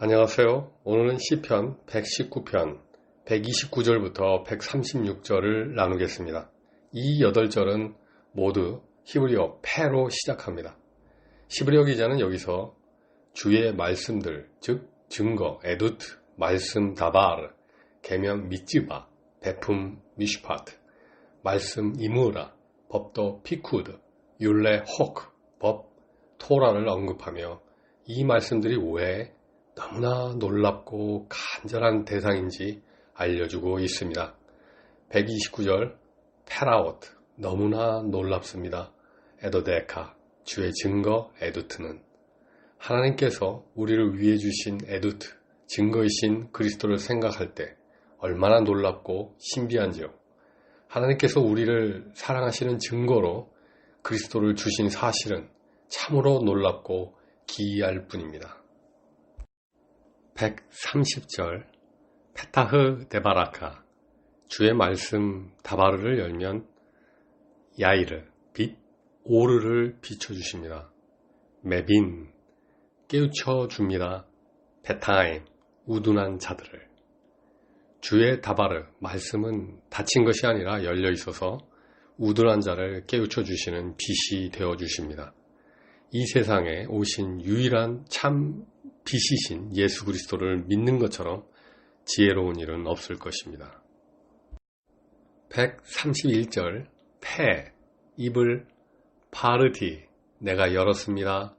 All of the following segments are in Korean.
안녕하세요. 오늘은 시편 119편 129절부터 136절을 나누겠습니다. 이 8절은 모두 히브리어 패로 시작합니다. 히브리어 기자는 여기서 주의 말씀들, 즉 증거, 에두트, 말씀 다바르, 개명 미찌바, 베품 미슈파트, 말씀 이무라, 법도 피쿠드, 율레 호크, 법 토라를 언급하며 이 말씀들이 왜 너무나 놀랍고 간절한 대상인지 알려주고 있습니다. 129절 페라오트 너무나 놀랍습니다. 에도데카 주의 증거 에두트는 하나님께서 우리를 위해 주신 에두트 증거이신 그리스도를 생각할 때 얼마나 놀랍고 신비한지요. 하나님께서 우리를 사랑하시는 증거로 그리스도를 주신 사실은 참으로 놀랍고 기이할 뿐입니다. 130절 페타흐 데바라카 주의 말씀 다바르를 열면 야이르 빛 오르를 비춰주십니다. 메빈 깨우쳐 줍니다. 베타임 우둔한 자들을 주의 다바르 말씀은 닫힌 것이 아니라 열려 있어서 우둔한 자를 깨우쳐 주시는 빛이 되어 주십니다. 이 세상에 오신 유일한 참 빛이신 예수 그리스도를 믿는 것처럼 지혜로운 일은 없을 것입니다. 131절 폐 입을 파르티 내가 열었습니다.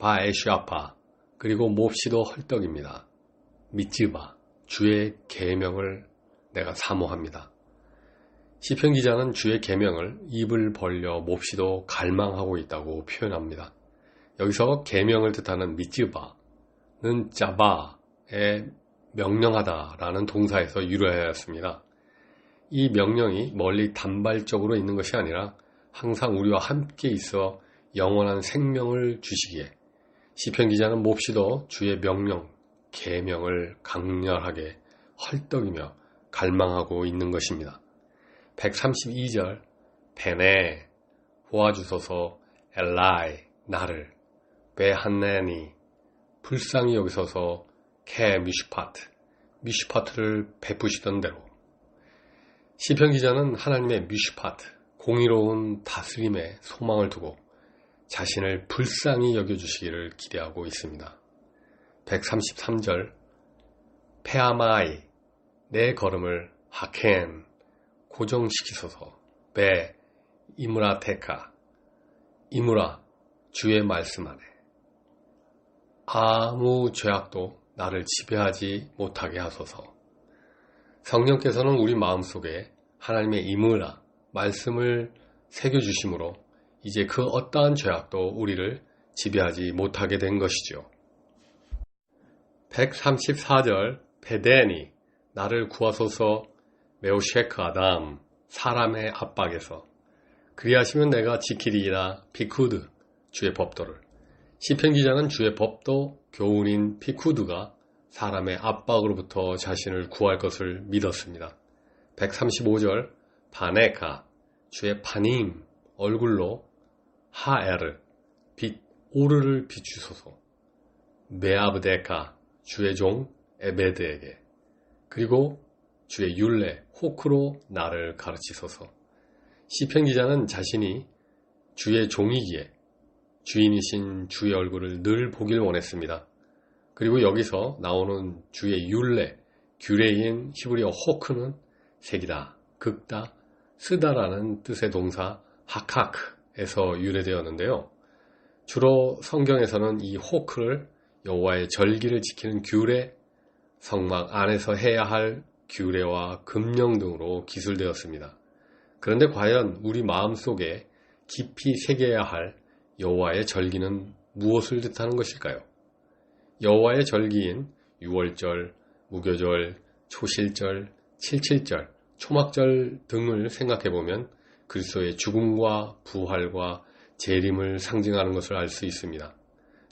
바에슈아파 그리고 몹시도 헐떡입니다. 미츠바 주의 계명을 내가 사모합니다. 시편 기자는 주의 계명을 입을 벌려 몹시도 갈망하고 있다고 표현합니다. 여기서 계명을 뜻하는 미츠바는 짜바의 명령하다라는 동사에서 유래하였습니다. 이 명령이 멀리 단발적으로 있는 것이 아니라 항상 우리와 함께 있어 영원한 생명을 주시기에 시편 기자는 몹시도 주의 명령, 계명을 강렬하게 헐떡이며 갈망하고 있는 것입니다. 132절 페네 도와주소서 엘라이 나를 베한네니 불쌍히 여기서서 케 미슈파트 미슈파트를 베푸시던 대로. 시편 기자는 하나님의 미슈파트 공의로운 다스림에 소망을 두고 자신을 불쌍히 여겨주시기를 기대하고 있습니다. 133절 페아마이 내 걸음을 하켄 고정시키소서. 베 이무라테카 이무라 주의 말씀 안에 아무 죄악도 나를 지배하지 못하게 하소서. 성령께서는 우리 마음속에 하나님의 이무라 말씀을 새겨주심으로 이제 그 어떠한 죄악도 우리를 지배하지 못하게 된 것이죠. 134절 베데니 나를 구하소서 메오쉐크 아담 사람의 압박에서 그리하시면 내가 지키리이다 피쿠드 주의 법도를 시편 기자는 주의 법도 교훈인 피쿠드가 사람의 압박으로부터 자신을 구할 것을 믿었습니다. 135절 바네카 주의 파님 얼굴로 하에르 빛 오르를 비추소서 메아브데카 주의 종 에베드에게 그리고 주의 율레 호크로 나를 가르치소서 시편 기자는 자신이 주의 종이기에 주인이신 주의 얼굴을 늘 보길 원했습니다. 그리고 여기서 나오는 주의 율레, 규레인 히브리어 호크는 색이다, 극다, 쓰다라는 뜻의 동사 하카크에서 유래되었는데요. 주로 성경에서는 이 호크를 여호와의 절기를 지키는 규례, 성막 안에서 해야 할 규례와 금령 등으로 기술되었습니다. 그런데 과연 우리 마음속에 깊이 새겨야 할 여호와의 절기는 무엇을 뜻하는 것일까요? 여호와의 절기인 6월절, 무교절, 초실절, 칠칠절, 초막절 등을 생각해 보면 그리스도의 죽음과 부활과 재림을 상징하는 것을 알 수 있습니다.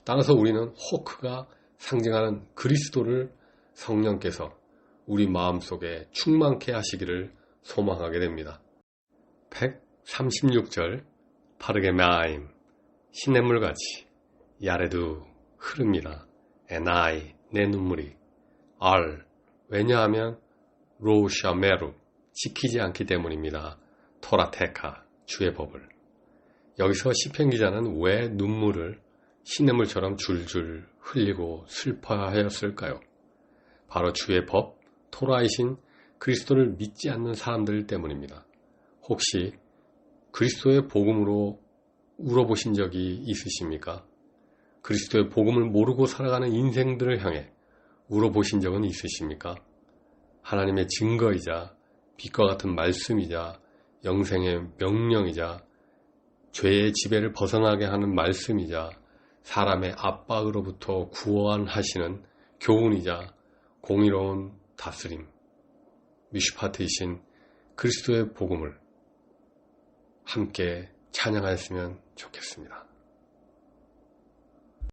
따라서 우리는 호크가 상징하는 그리스도를 성령께서 우리 마음속에 충만케 하시기를 소망하게 됩니다. 136절 파르게마임 시냇물같이 야레도 흐릅니다. 에나이, 내 눈물이, 알, 왜냐하면 로샤메루, 지키지 않기 때문입니다. 토라테카, 주의 법을. 여기서 시편 기자는 왜 눈물을 시냇물처럼 줄줄 흘리고 슬퍼하였을까요? 바로 주의 법, 토라이신 그리스도를 믿지 않는 사람들 때문입니다. 혹시 그리스도의 복음으로 울어보신 적이 있으십니까? 그리스도의 복음을 모르고 살아가는 인생들을 향해 울어보신 적은 있으십니까? 하나님의 증거이자 빛과 같은 말씀이자 영생의 명령이자 죄의 지배를 벗어나게 하는 말씀이자 사람의 압박으로부터 구원하시는 교훈이자 공의로운 다스림, 미슈파트이신 그리스도의 복음을 함께 찬양하였으면 좋겠습니다.